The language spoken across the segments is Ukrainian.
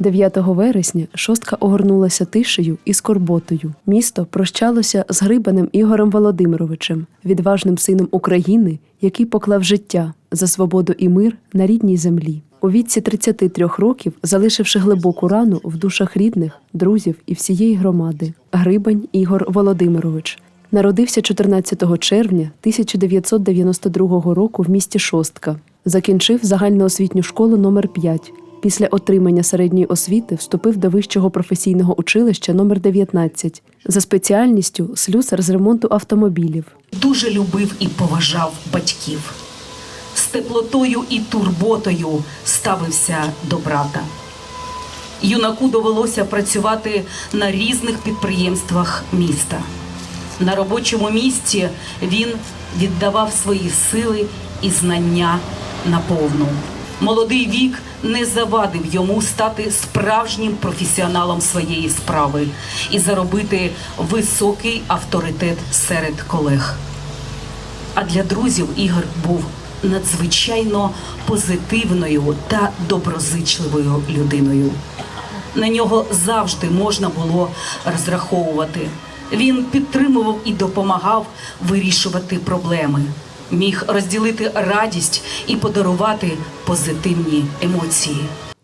9 вересня шостка огорнулася тишею і скорботою. Місто прощалося з Грибаним Ігорем Володимировичем, відважним сином України, який поклав життя за свободу і мир на рідній землі. У віці 33 років, залишивши глибоку рану в душах рідних, друзів і всієї громади, Грибань Ігор Володимирович народився 14 червня 1992 року в місті Шостка. Закінчив загальноосвітню школу номер 5 Після отримання середньої освіти вступив до вищого професійного училища номер 19 за спеціальністю слюсар з ремонту автомобілів. дуже любив і поважав батьків. З теплотою і турботою ставився до брата. Юнаку довелося працювати на різних підприємствах міста. На робочому місці він віддавав свої сили і знання наповну. Молодий вік не завадив йому стати справжнім професіоналом своєї справи і заробити високий авторитет серед колег. А для друзів Ігор був надзвичайно позитивною та доброзичливою людиною. На нього завжди можна було розраховувати. Він підтримував і допомагав вирішувати проблеми, міг розділити радість і подарувати позитивні емоції.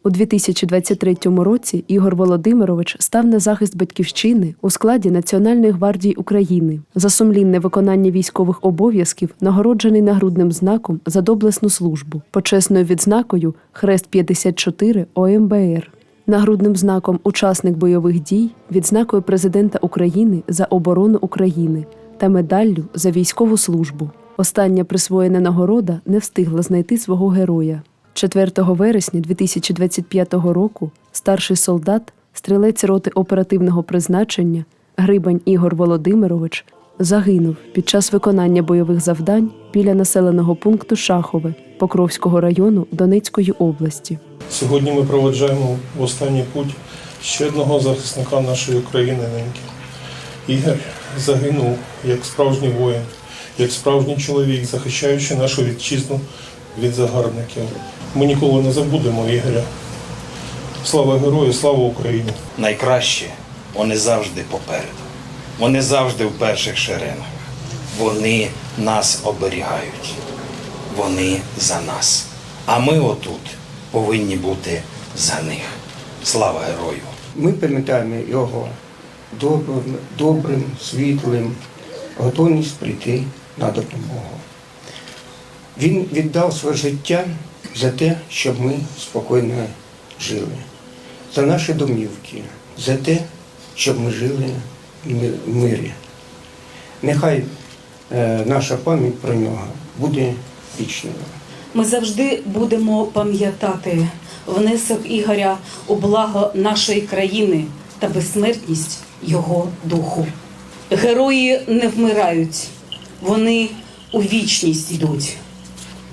У 2023 році Ігор Володимирович став на захист батьківщини у складі Національної гвардії України. За сумлінне виконання військових обов'язків нагороджений нагрудним знаком за доблесну службу, почесною відзнакою Хрест 54 ОМБР. Нагрудним знаком Учасник бойових дій, відзнакою президента України за оборону України та медаллю за військову службу. Остання присвоєна нагорода не встигла знайти свого героя. 4 вересня 2025 року старший солдат, стрілець роти оперативного призначення Грибань Ігор Володимирович загинув під час виконання бойових завдань біля населеного пункту Шахове Покровського району Донецької області. Сьогодні ми проведжаємо в останній путь ще одного захисника нашої України неньки. Ігор загинув як справжній воїн, як справжній чоловік, захищаючи нашу вітчизну від загарбників. Ми ніколи не забудемо Ігоря. Слава герою, слава Україні! найкраще, вони завжди попереду. Вони завжди в перших шеренах. Вони нас оберігають. Вони за нас. А ми отут повинні бути за них. Слава герою! Ми пам'ятаємо його добрим, добрим, світлим, готовність прийти на допомогу. Він віддав своє життя за те, щоб ми спокійно жили, за наші домівки, за те, щоб ми жили в мирі. Нехай е, наша пам'ять про нього буде вічною. Ми завжди будемо пам'ятати внесок Ігоря у благо нашої країни та безсмертність його духу. Герої не вмирають, вони у вічність йдуть.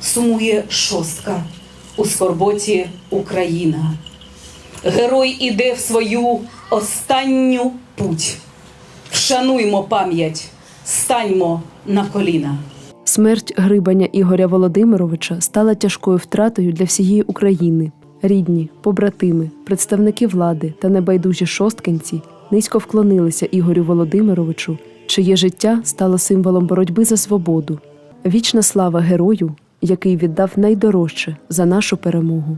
Сумує шостка у скорботі Україна. Герой іде в свою останню путь. Вшануймо пам'ять, станьмо на коліна. Смерть Грибаня Ігоря Володимировича стала тяжкою втратою для всієї України. Рідні, побратими, представники влади та небайдужі шосткинці низько вклонилися Ігорю Володимировичу, чиє життя стало символом боротьби за свободу. Вічна слава герою, який віддав найдорожче за нашу перемогу.